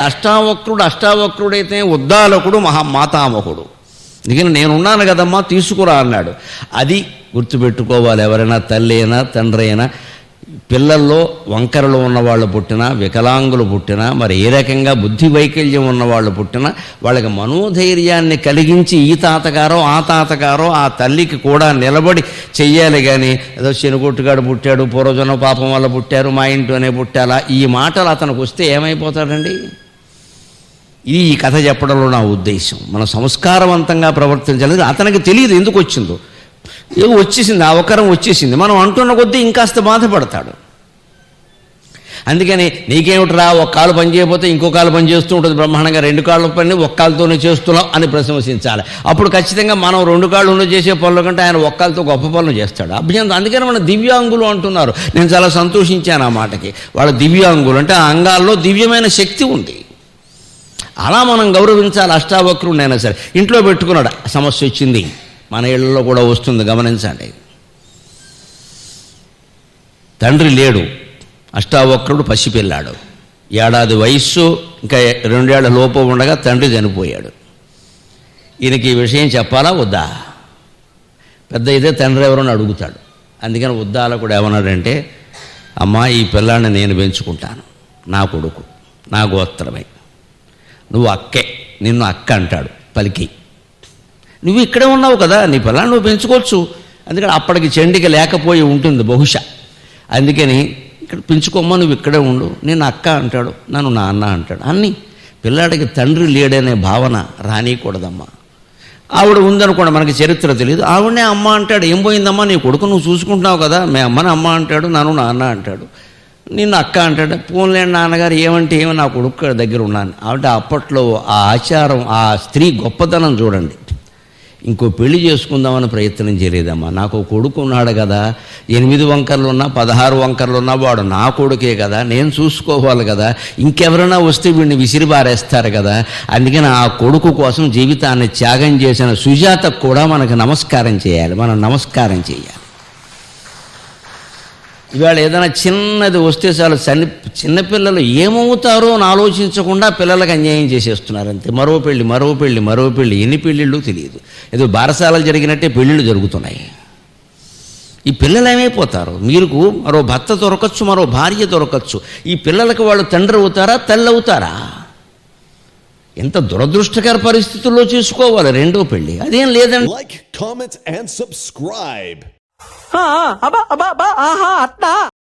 అష్టావక్రుడు అష్టావక్రుడైతే ఉద్దాలకుడు మహా మాతామహుడు. అందుకని నేనున్నాను కదమ్మా తీసుకురా అన్నాడు. అది గుర్తుపెట్టుకోవాలి ఎవరైనా తల్లి అయినా తండ్రి అయినా పిల్లల్లో వంకరలు ఉన్నవాళ్ళు పుట్టినా వికలాంగులు పుట్టినా మరి ఏ రకంగా బుద్ధి వైకల్యం ఉన్నవాళ్ళు పుట్టినా వాళ్ళకి మనోధైర్యాన్ని కలిగించి ఈ తాతగారో ఆ తాతగారో ఆ తల్లికి కూడా నిలబడి చెయ్యాలి కానీ ఏదో శనుగొట్టుగాడు పుట్టాడు పూర్వజన పాపం వల్ల పుట్టారు మా ఇంట్లోనే పుట్టాలా ఈ మాటలు అతనికి వస్తే ఏమైపోతాడండి? ఇది ఈ కథ చెప్పడంలో నా ఉద్దేశం. మనం సంస్కారవంతంగా ప్రవర్తించాలి అతనికి తెలియదు ఎందుకు వచ్చిందో. ఏదో వచ్చేసింది ఆ అవకరం వచ్చేసింది. మనం అంటున్న కొద్దీ ఇంకాస్త బాధపడతాడు. అందుకని నీకేమిట్రా ఒక కాలు పని చేయకపోతే ఇంకో కాలు పని చేస్తూ ఉంటుంది బ్రహ్మాండంగా. రెండు కాళ్ళు పని ఒక్క కాలుతోనే చేస్తున్నాం అని ప్రశంసించాలి. అప్పుడు ఖచ్చితంగా మనం రెండు కాళ్ళు ఉండి చేసే పనుల కంటే ఆయన ఒక్కలతో గొప్ప పనులు చేస్తాడు. అభ్యంతరం. అందుకని మన దివ్యాంగులు అంటున్నారు. నేను చాలా సంతోషించాను ఆ మాటకి. వాళ్ళ దివ్యాంగులు అంటే ఆ అంగాల్లో దివ్యమైన శక్తి ఉంది. అలా మనం గౌరవించాలి అష్టావక్రుడినైనా సరే. ఇంట్లో పెట్టుకున్నాడు సమస్య వచ్చింది. మన ఇళ్ళలో కూడా వస్తుంది గమనించండి. తండ్రి లేడు అష్టావక్రుడు పసిపిల్లాడు. ఏడాది వయస్సు ఇంకా రెండేళ్ళ లోపు ఉండగా తండ్రి చనిపోయాడు. ఈయనకి ఈ విషయం చెప్పాలా వద్దా? పెద్ద అయితే తండ్రి ఎవరని అడుగుతాడు. అందుకని వద్దాల కూడా ఏమన్నాడంటే అమ్మా ఈ పిల్లాడిని నేను పెంచుకుంటాను. నా కొడుకు నా గోత్రమే. నువ్వు అక్కే నిన్ను అక్క అంటాడు పలికి. నువ్వు ఇక్కడే ఉన్నావు కదా నీ పిల్లల్ని నువ్వు పెంచుకోవచ్చు. అందుకని అప్పటికి చెండిక లేకపోయి ఉంటుంది బహుశా. అందుకని ఇక్కడ పెంచుకోమ్మా నువ్వు ఇక్కడే ఉండు. నేను అక్క అంటాడు నన్ను నాన్న అంటాడు. అన్నీ పిల్లాడికి తండ్రి లేడనే భావన రానియకూడదమ్మా ఆవిడ ఉందనుకోండి మనకి చరిత్ర తెలియదు. ఆవిడనే అమ్మ అంటాడు ఏం పోయిందమ్మా నీ కొడుకు నువ్వు చూసుకుంటున్నావు కదా మీ అమ్మని అమ్మ అంటాడు నన్ను నాన్న అంటాడు. నిన్ను అక్క అంటాడు పోన్లేండి నాన్నగారు ఏమంటే ఏమో నా కొడుకు దగ్గర ఉన్నాను. కాబట్టి అప్పట్లో ఆ ఆచారం ఆ స్త్రీ గొప్పతనం చూడండి. ఇంకో పెళ్ళి చేసుకుందామని ప్రయత్నం చేయలేదమ్మా. నాకు కొడుకు ఉన్నాడు కదా ఎనిమిది వంకర్లు ఉన్నా పదహారు వంకర్లు ఉన్నా వాడు నా కొడుకే కదా నేను చూసుకోవాలి కదా ఇంకెవరైనా వస్తే వీడిని విసిరిబారేస్తారు కదా. అందుకని ఆ కొడుకు కోసం జీవితాన్ని త్యాగం చేసిన సుజాతకు కూడా మనకు నమస్కారం చేయాలి మనం నమస్కారం చేయాలి. ఇవాళ ఏదైనా చిన్నది వస్తే చాలు చని చిన్నపిల్లలు ఏమవుతారో అని ఆలోచించకుండా పిల్లలకు అన్యాయం చేసేస్తున్నారు అంతే. మరో పెళ్ళి మరో పెళ్ళి మరో పెళ్ళి ఎన్ని పెళ్ళిళ్ళు తెలియదు. ఏదో బారసాలలు జరిగినట్టే పెళ్ళిళ్ళు జరుగుతున్నాయి. ఈ పిల్లలు ఏమైపోతారు? మీకు మరో భర్త దొరకచ్చు మరో భార్య దొరకచ్చు. ఈ పిల్లలకు వాళ్ళు తండ్రి అవుతారా తల్లి అవుతారా? ఎంత దురదృష్టకర పరిస్థితుల్లో చేసుకోవాలి రెండో పెళ్ళి అదేం లేదండి. లైక్ comment, అండ్ సబ్స్క్రైబ్ ఆ, అబ్బా అబ్బా అబ్బా ఆహా అట్నా